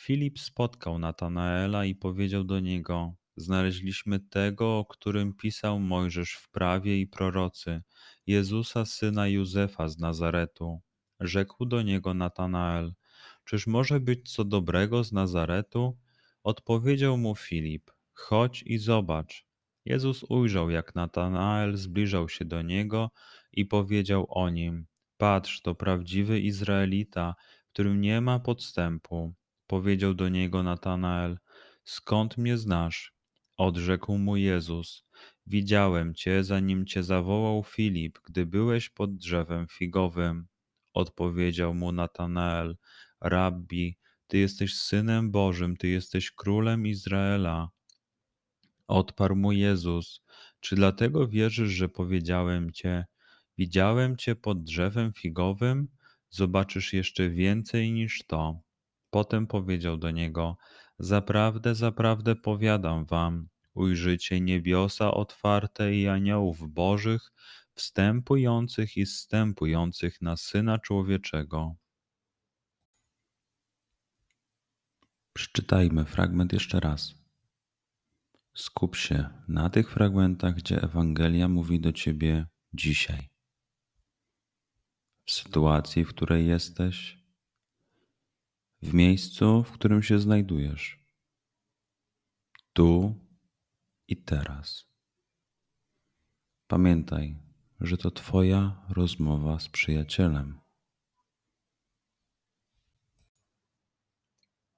Filip spotkał Natanaela i powiedział do niego: Znaleźliśmy tego, o którym pisał Mojżesz w prawie i prorocy, Jezusa syna Józefa z Nazaretu. Rzekł do niego Natanael: Czyż może być co dobrego z Nazaretu? Odpowiedział mu Filip: Chodź i zobacz. Jezus ujrzał, jak Natanael zbliżał się do niego i powiedział o nim: Patrz, to prawdziwy Izraelita, którym nie ma podstępu. Powiedział do niego Natanael: Skąd mnie znasz? Odrzekł mu Jezus: Widziałem cię, zanim cię zawołał Filip, gdy byłeś pod drzewem figowym. Odpowiedział mu Natanael: Rabbi, ty jesteś synem Bożym, ty jesteś królem Izraela. Odparł mu Jezus: Czy dlatego wierzysz, że powiedziałem cię? Widziałem cię pod drzewem figowym? Zobaczysz jeszcze więcej niż to. Potem powiedział do niego: Zaprawdę, zaprawdę powiadam wam, ujrzycie niebiosa otwarte i aniołów bożych, wstępujących i zstępujących na syna człowieczego. Przeczytajmy fragment jeszcze raz. Skup się na tych fragmentach, gdzie Ewangelia mówi do ciebie dzisiaj. W sytuacji, w której jesteś, w miejscu, w którym się znajdujesz, tu i teraz. Pamiętaj, że to Twoja rozmowa z przyjacielem.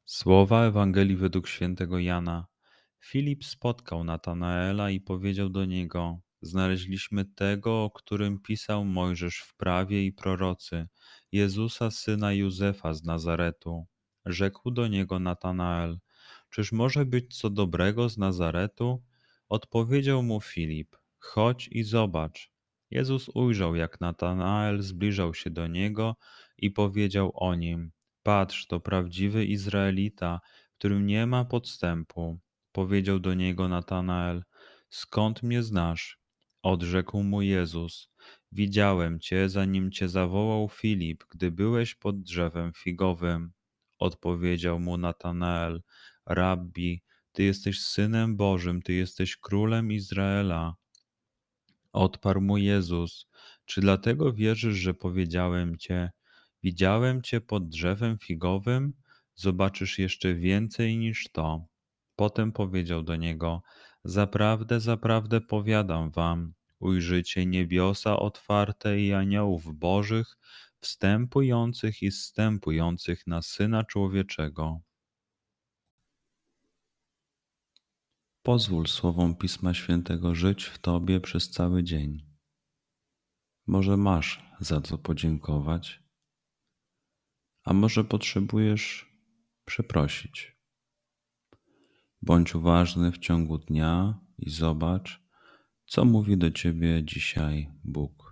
Słowa Ewangelii według świętego Jana. Filip spotkał Natanaela i powiedział do niego: Znaleźliśmy tego, o którym pisał Mojżesz w prawie i prorocy, Jezusa syna Józefa z Nazaretu. Rzekł do niego Natanael: Czyż może być co dobrego z Nazaretu? Odpowiedział mu Filip: Chodź i zobacz. Jezus ujrzał, jak Natanael zbliżał się do niego i powiedział o nim: Patrz, to prawdziwy Izraelita, którym nie ma podstępu. Powiedział do niego Natanael: Skąd mnie znasz? Odrzekł mu Jezus: Widziałem cię, zanim cię zawołał Filip, gdy byłeś pod drzewem figowym. Odpowiedział mu Natanael: Rabbi, ty jesteś synem Bożym, ty jesteś królem Izraela. Odparł mu Jezus: Czy dlatego wierzysz, że powiedziałem cię: Widziałem cię pod drzewem figowym? Zobaczysz jeszcze więcej niż to. Potem powiedział do niego: Zaprawdę, zaprawdę powiadam wam, ujrzycie niebiosa otwarte i aniołów bożych wstępujących i zstępujących na Syna Człowieczego. Pozwól słowom Pisma Świętego żyć w Tobie przez cały dzień. Może masz za co podziękować, a może potrzebujesz przeprosić. Bądź uważny w ciągu dnia i zobacz, co mówi do Ciebie dzisiaj Bóg.